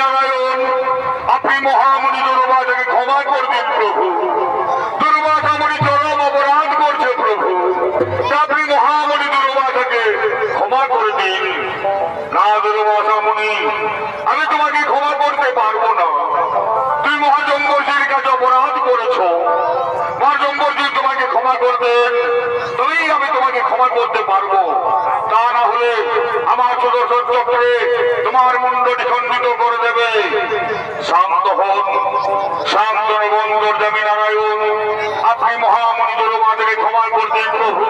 নারায়ণ। আপনি মহামণি দুর্বাদাকে ক্ষমা করবেন প্রভু। দুর্বাদ আমনি চরম অপরাধ করছে প্রভু। আপনি মহামণি দুর্বাদাকে ক্ষমা করে দিন। না দুর্বাদামণি আমি তোমাকে ক্ষমা করতে পারব না। তুমি মহাজঙ্গজির কাছে অপরাধ করেছ। মহাজঙ্গজি তোমাকে ক্ষমা করবেন তবেই আমি তোমাকে ক্ষমা করতে পারব। সুদর্শন চক্রে তোমার মুন্ডটি খণ্ডিত করে দেবে। শান্ত হন শান্ত বন্দর দেবী নারায়ণ আপনি মহামণি দুর্বাদাকে ক্ষমা করে দিন প্রভু।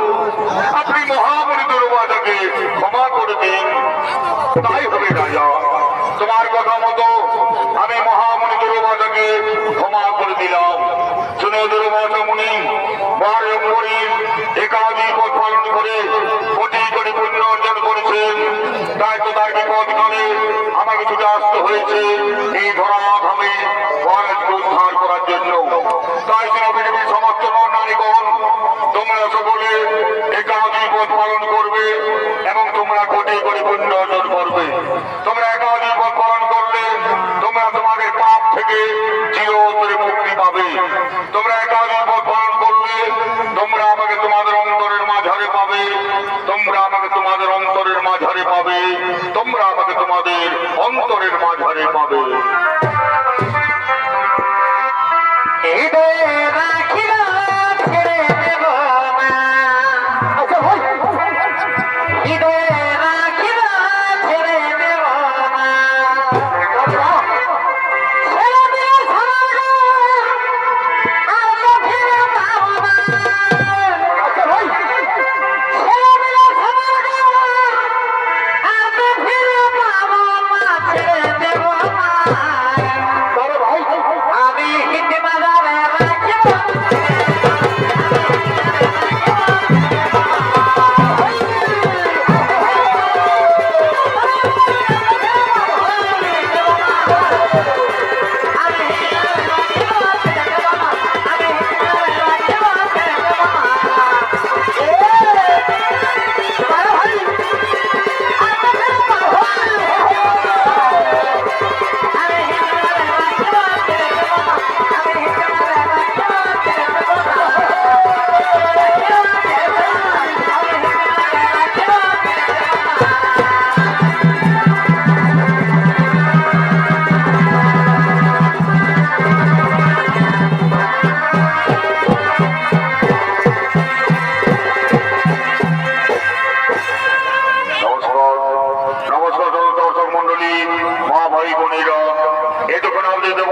আপনি মহামণি দুর্বাদাকে ক্ষমা করে দিন। তাই হবে রাজা। তোমার কথা মতো আমি মহামণি দুর্বাদাকে ক্ষমা করে দিলাম। শুনে দুর্বাদা মুনি বারম্বরীর তাই তার বিপদ কালে আমাকে ছুটে আসতে হয়েছে এই ধরাধামে মহারাজকে উদ্ধার করার জন্য। তাই যেন পৃথিবীর সমস্ত নারীগণ তোমরা সকলে একাধিক পথ পালন করবে এবং তোমরা কোটি কোটি পুণ্য অর্জন করবে। তোমরা একাধিক পথ পালন করলে তোমরা তোমাদের পাপ থেকে চিরতরে মুক্তি পাবে। তোমরা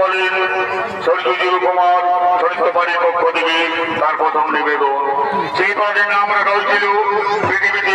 বলেন সরজুজির কুমার বাড়ির পক্ষ থেকে তার প্রথম নিবেদন। সেই কারণে আমরা হয়েছিল পৃথিবীতে